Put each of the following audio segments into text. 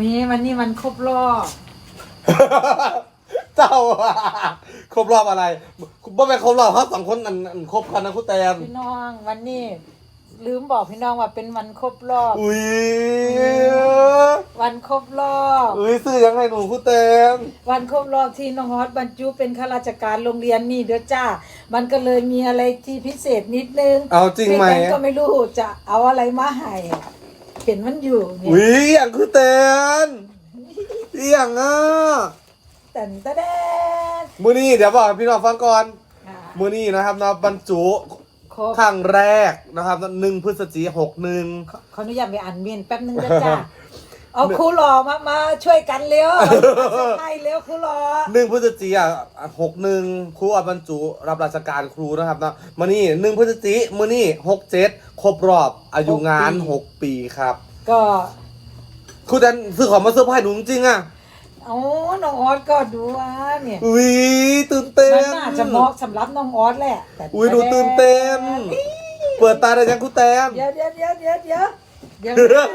นี่วันนี้มันครบรอบเจ้าอะครบรอบอะไรบ่เป็นครบรอบเขาสองคนอันอันครบกันนะคุณแตนพี่น้องวันนี้ ลืมบอกพี่น้องว่าเป็นวันครบรอบ อุ้ยวันครบรอบ อุ้ยซื้อยังไงหนูคุณแตนวันครบรอบที่น้องฮอตบรรจุเป็นข้าราชการโรงเรียนนี่เด้อจ้า มันก็เลยมีอะไรที่พิเศษนิดนึงเอาจริงไหมพี่แตนก็ไม่รู้จะเอาอะไรมาให้ เห็นมันอยู่เนี่อุ้ยยอย่างคุณแตนอหย่างอะแต่นตะแดนมือนี้เดี๋ยวบอกพี่น้องฟังก่อนอ่ามือนี้นะครับเนาะบรรจุครบครั้งแรกนะครับหนึ่งพฤศจิหกหนึ่งขอขออนุญาตไปอ่านเมียนแป๊บนึงนะจ้า เอาครูหล่อมามาช่วยกันเร็วใช่เร็วครูหล่อหนึ่งพฤศจิอะหกหนึ่งครูเอาบรรจุรับราชการครูนะครับเนาะมือนี้หนึ่งพฤศจิมือนี้หกเจ็ดครบรอบอายุงานหกปีครับ ก็ครูแตนซื้อของมาเซอร์ไพรส์หนูจริงๆอะเอาน้องออสก็ดูว่าเนี่ยอุ้ยตื่นเต้นมันน่าจะเหมาะสำหรับน้องออสแหละแต่อุ้ยดูตื่นเต้นเปิดตาได้ยังครูแตนเดี๋ยวเดี๋ยวเดี๋ยวเดี๋ยวเดี๋ ยวเดี๋ยว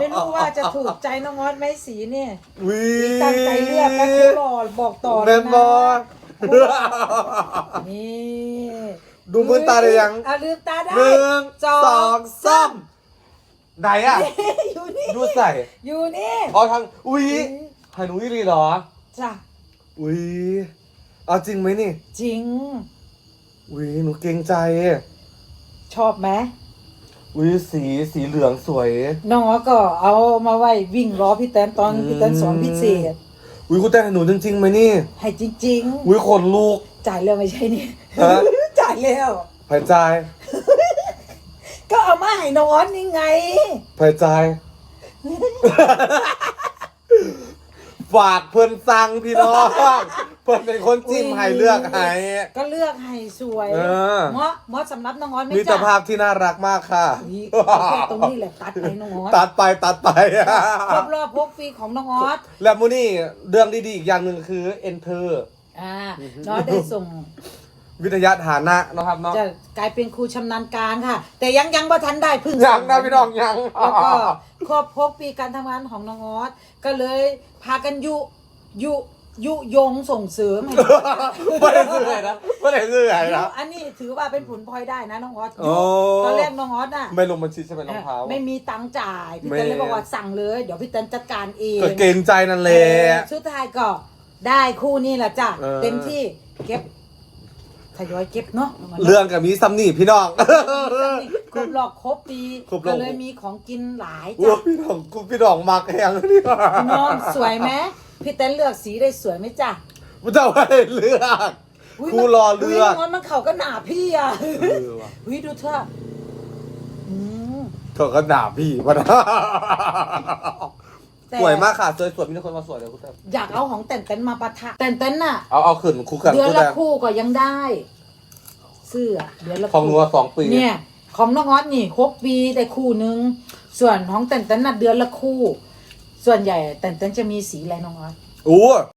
ไม่รู้ว่าจะถูกใจน้องออสไหมสีเนี่ยอุ้ยตั้งใจเลือกนะครูหล่อบอกต่อแมเลยนนะบอนี่ดูมือตาได้ยังอะลืมตาได้หนึ่งสสอองงสามไหนอะ อยู่นี่ดูใส่อยู่นี่อ๋อทางอุ้ยให้หนูอีรีเหรอ จ้ะอุ้ยเอาจริงไหมนี่จริง อุ้ยหนูเกรงใจ ชอบไหม อุ้ยสีสีเหลืองสวย น้องออสก็เอามาไว้วิ่งล้อพี่แตนตอนพี่แตนสอนพิเศษอุ้ยคุณแต่งให้หนูจริงๆไหมนี่ ให้จริง อุ้ยขนลูก ๆ จ่ายแล้วไม่ใช่นี่ฮะ จ่ายแล้วหายใจก็เอามาให้น้องออสนี่ไงหายใจ ฝากเพื่อนสั่งพี่น้อง เพื่อนเป็นคนจิ้มให้เลือกให้ ก็เลือกให้สวยเออเหมาะเหมาะสำหรับน้องออสไหมมีสจ๊ะภาพที่น่ารักมากค่ะอุ๊ยเอาแค่ตรงนี้แหละตัดไปน้องออสตัดไปตัดไป ครบรอบพกปีของน้องออสแล้วมูนี่เรื่องดีๆอีกอย่างหนึ่งคือ enter อ่าน้องได้ส่ง วิทยาฐานะนะครับเนาะจะกลายเป็นครูชำนาญการค่ะ แต่ยังยังบ่ทันได้เพึ่งยังนะพี่น้องยัง แล้วก็ครบพกปีการทำงานของน้องออสก็เลยพากันยุยุ ยุยงส่งเสริมให้ ไม่ได้ซื้อไหนนะไม่ได้ซื้อไหนนะ อันนี้ถือว่าเป็นผลพลอยได้นะน้องออสโอ้ ตอนแรกน้องออสอะไม่ลงบัญชีใช่ไหมน้องเท้า ไม่มีตังค์จ่าย พี่ไม่เต้นเลยบอกว่าสั่งเลย เดี๋ยวพี่เต้นจัดการเองก็เกรงใจนั่นแหละเออสุดท้ายก็ได้คู่นี่แหละจ้ะ เออ เต็มที่เก็บทยอยเก็บเนาะเรื่องกับมีซัมนี่พี่น้อง ครบรอบครบปีครบรอบ ก็เลยมีของกินหลายโอ้จ้ะพี่น้องกูพี่น้องมักแหงนี่น้องสวยไหม พี่เต้นเลือกสีได้สวยไหมจ้ะมันจะไม่ได้เลือกอุ๊ยกูมันรอเลือกยมันมันเข่าก็หนาพี่อะเออว่ะวิดูเถอะอืมเขาก็ด่าพี่มานะแต่ สวยมากค่ะสวยสวยมีคนมาสวยเลยคุณแต้มอยากเอาของแต่นเต้นมาปะทะแต่นเต้นน่ะ เอาเอาขึ้นคู่กันเดือนคุณละแต้มคู่ก็ยังได้ เสื้อเดือนละของคู่นัวสองปี เนี่ย ของน้องออสนี่ครบปีได้คู่หนึ่งส่วนของแต่นเต้นน่ะเดือนละคู่ ส่วนใหญ่แต่นเต้นจะมีสีอะไรน้องออส โอ้